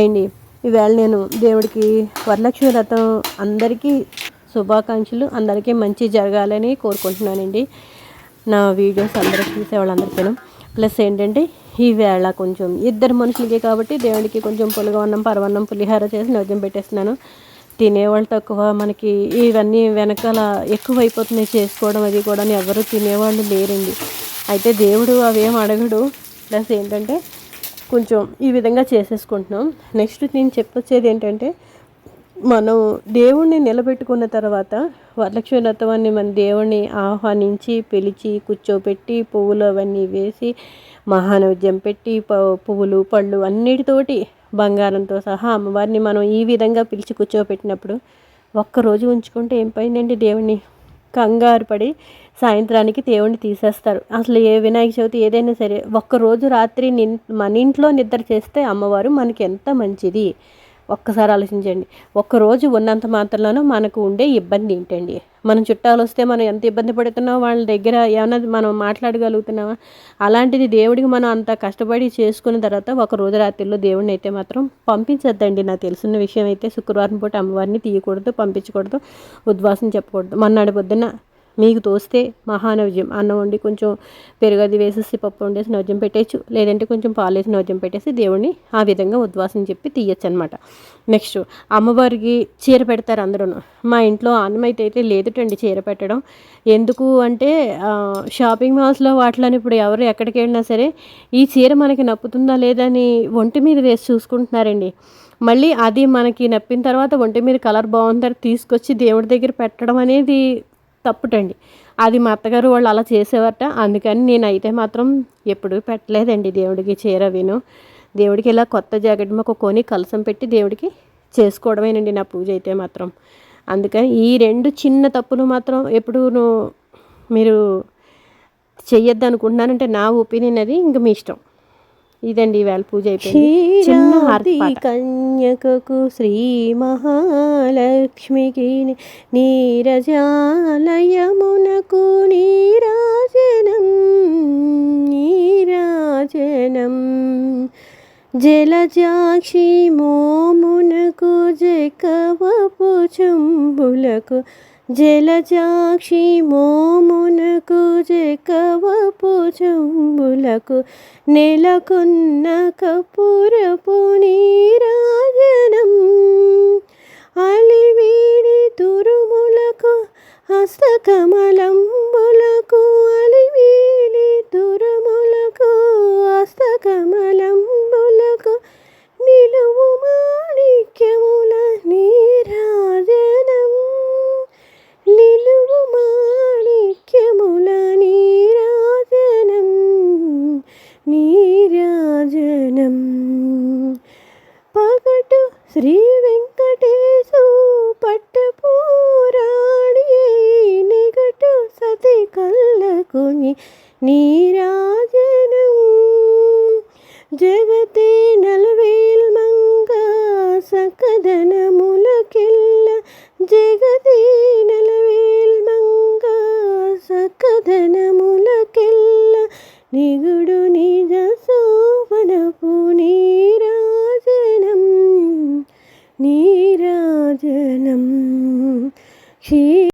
Hi అండి ఈవేళ నేను దేవుడికి వరలక్ష్మి వ్రతం అందరికీ శుభాకాంక్షలు అందరికీ మంచి జరగాలని కోరుకుంటున్నానండి. నా వీడియోస్ అందరూ చూసే వాళ్ళందరికీ ప్లస్ ఏంటంటే ఈవేళ కొంచెం ఇద్దరు మనుషులకి కాబట్టి దేవుడికి కొంచెం పులిగొన్నం పరవన్నం పులిహార చేసి నైవేద్యం పెట్టేస్తున్నాను. తినేవాళ్ళు తక్కువ. మనకి ఇవన్నీ వెనకాల ఎక్కువ అయిపోతున్నాయి చేసుకోవడం అది కూడా ఎవరు తినేవాళ్ళు లేరండి. అయితే దేవుడు అవేం అడగడు. ప్లస్ ఏంటంటే కొంచెం ఈ విధంగా చేసేసుకుంటున్నాం. నెక్స్ట్ నేను చెప్పొచ్చేది ఏంటంటే మనం దేవుణ్ణి నిలబెట్టుకున్న తర్వాత వరలక్ష్మి వ్రతవాన్ని మన దేవుణ్ణి ఆహ్వానించి పిలిచి కూర్చోపెట్టి పువ్వులు అవన్నీ వేసి మహానైవేద్యం పెట్టి ప- పువ్వులు పళ్ళు అన్నిటితోటి బంగారంతో సహా అమ్మవారిని మనం ఈ విధంగా పిలిచి కూర్చోపెట్టినప్పుడు ఒక్కరోజు ఉంచుకుంటే ఏం పైందండి దేవుణ్ణి? కంగారు పడి సాయంత్రానికి దేవుణ్ణి తీసేస్తారు. అసలు ఏ వినాయక చవితి ఏదైనా సరే ఒక్కరోజు రాత్రి నిన్ మన ఇంట్లో నిద్ర చేస్తే అమ్మవారు మనకి ఎంత మంచిది? ఒక్కసారి ఆలోచించండి. ఒక్కరోజు ఉన్నంత మాత్రంలోనూ మనకు ఉండే ఇబ్బంది ఏంటండి? మనం చుట్టాలు వస్తే మనం ఎంత ఇబ్బంది పడుతున్నామో వాళ్ళ దగ్గర ఏమైనా మనం మాట్లాడగలుగుతున్నామా? అలాంటిది దేవుడికి మనం అంత కష్టపడి చేసుకున్న తర్వాత ఒక రోజు రాత్రిలో దేవుడిని అయితే మాత్రం పంపించద్దండి. నాకు తెలిసిన విషయం అయితే శుక్రవారం పూట అమ్మవారిని తీయకూడదు పంపించకూడదు ఉద్వాసం చెప్పకూడదు. మొన్నటి పొద్దున్న మీకు తోస్తే మహానవ్యం. అన్నం వండి కొంచెం పెరుగది వేసేసి పప్పు వండేసి నవ్యం పెట్టేయచ్చు. లేదంటే కొంచెం పాలు వేసి నవ్యం పెట్టేసి దేవుడిని ఆ విధంగా ఉద్వాసం చెప్పి తీయచ్చు అనమాట నెక్స్ట్ అమ్మవారికి చీర పెడతారు అందరూ మా ఇంట్లో అన్నమైతే అయితే లేదుటండి చీర పెట్టడం. ఎందుకు అంటే షాపింగ్ మాల్స్లో వాటిలోని ఇప్పుడు ఎవరు ఎక్కడికి వెళ్ళినా సరే ఈ చీర మనకి నప్పుతుందా లేదా అని ఒంటి మీద వేసి చూసుకుంటున్నారండి. మళ్ళీ అది మనకి నప్పిన తర్వాత ఒంటి మీద కలర్ బాగుందని తీసుకొచ్చి దేవుడి దగ్గర పెట్టడం అనేది తప్పుటండి. అది మా అత్తగారు వాళ్ళు అలా చేసేవారట. అందుకని నేనైతే మాత్రం ఎప్పుడు పెట్టలేదండి దేవుడికి చీర విను. దేవుడికి ఇలా కొత్త జాకెట్ మొక్క కొని కలసం పెట్టి దేవుడికి చేసుకోవడమేనండి నా పూజ అయితే మాత్రం. అందుకని ఈ రెండు చిన్న తప్పులు మాత్రం ఎప్పుడు మీరు చెయ్యొద్దు అనుకుంటున్నానంటే నా ఒపీనియన్ అది ఇంక మీ ఇష్టం. ఇదండి ఈవేళ పూజ అయిపోయింది. చిన్న హారతి కన్యకకు శ్రీ మహాలక్ష్మికి నీరజాలయమునకు నీరాజనం నీరాజనం. జలజాక్షి మోమునకు జకవపు చంబులకు జలజాక్షి మోమునకు జకవపు చంబులకు నెలకొన్న కపురపు నీరాజనం శ్రీ వెంకటేశు పట్టపూరాణి నిగటు సతి కళ్ళకుని నీరాజనం జగతే నలవేల్ మంగ సకదనములకెల్ల జగతే నలవేల్ మంగ సకదనములకెల్ల నిగుడు